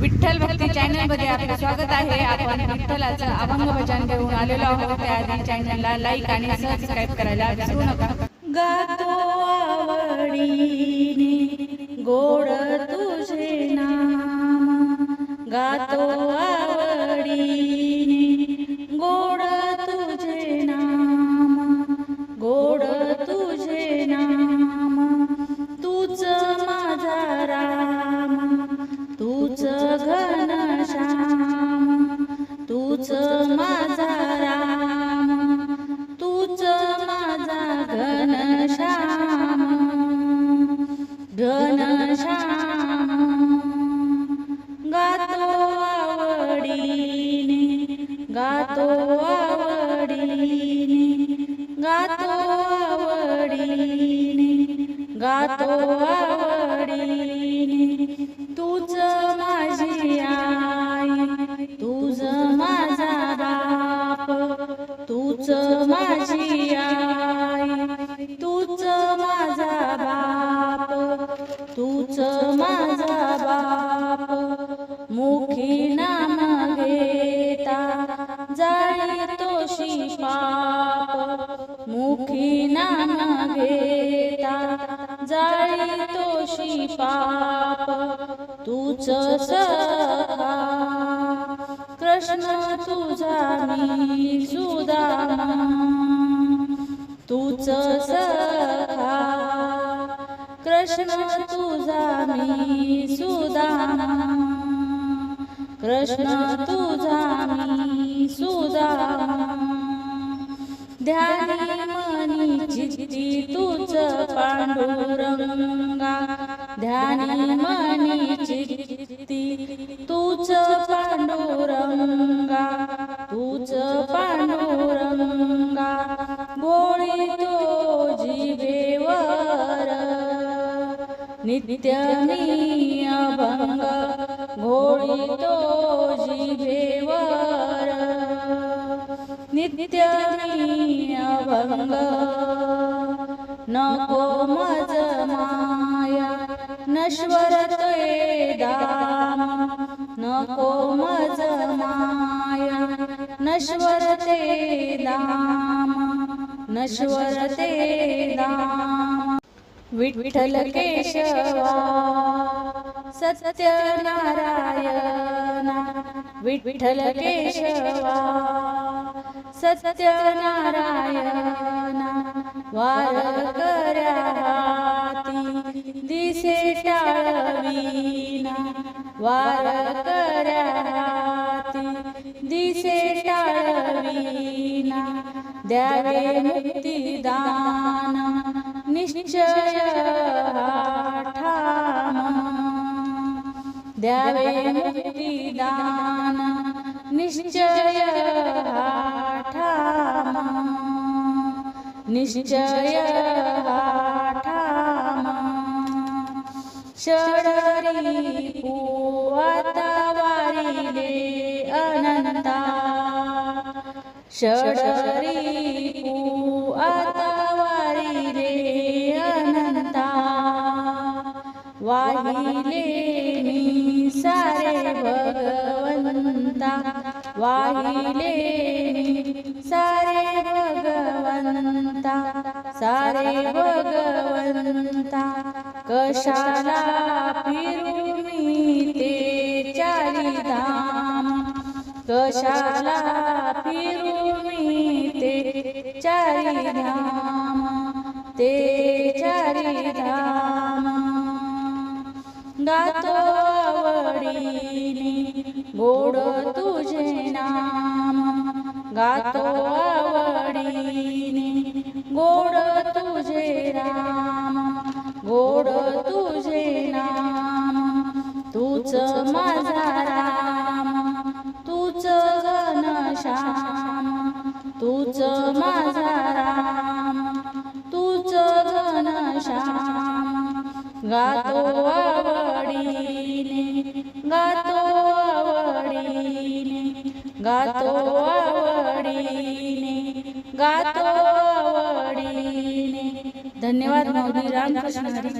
विठ्ठल भक्ती चॅनलमध्ये आपलं स्वागत आहे. आपण विठ्ठलाचं अभंग भजन घेऊन आलेलो आहोत. त्याआधी चॅनलला लाईक आणि सबस्क्राईब करायला विसरू नका. गातो आवडीने गातो आवडीने गातो आवडीने गातो आवडीने. तूच माझी आई तुझ माझा बाप तूच माझी आई. मुखी घेता जाई तोशी पाप तूच सखा कृष्ण तुझा मी सुदामा तूच सखा कृष्ण तुझा मी सुदामा कृष्ण तुझा मी सुदामा ध्यानी मनी चित्ती तूच पांडुरंगा ध्यानी मनी चित्ती तूच पांडुरंगा तूच पांडुरंगा बोळी तो जीवेवर नित्य मी अभंग घोळी तो जीवेवर नित्य अभंग नको मज माया नश्वर ते दाम नको मज माया नश्वर ते दाम नश्वर ते दाम विठ्ठल केशवा सत्यनारायणा। विठ्ठल केशवा सत्यनारायणा वार कर्या दिसे टाळवीना. वार कर्या दिसे टाळवीना. द्यावे मुक्तिदान निश्चय ठाम द्यावे मुक्तिदान निश्चय हा निश्चय हा ठाम षडरी वारिले अनंता षडरी पुआता वारिले अनंता वाहिले मी सारे भगवंता वाहिले सारे भगवंता सारे भगवंता कशाला फिरू मी ते चारी कशाला फिरू मी ते चारिधाम? ते चारिधाम. गातो आवडीने गोड तुझे नाम गातो आवडीने. गोड तुझे राम गोड तुझे नाम तूच माझा राम तूच घनश्याम तूच माझा राम तूच घनश्याम गातो आवडीने. गातो आवडीने गातो आवडीने धन्यवाद मौली रामकृष्ण हरी.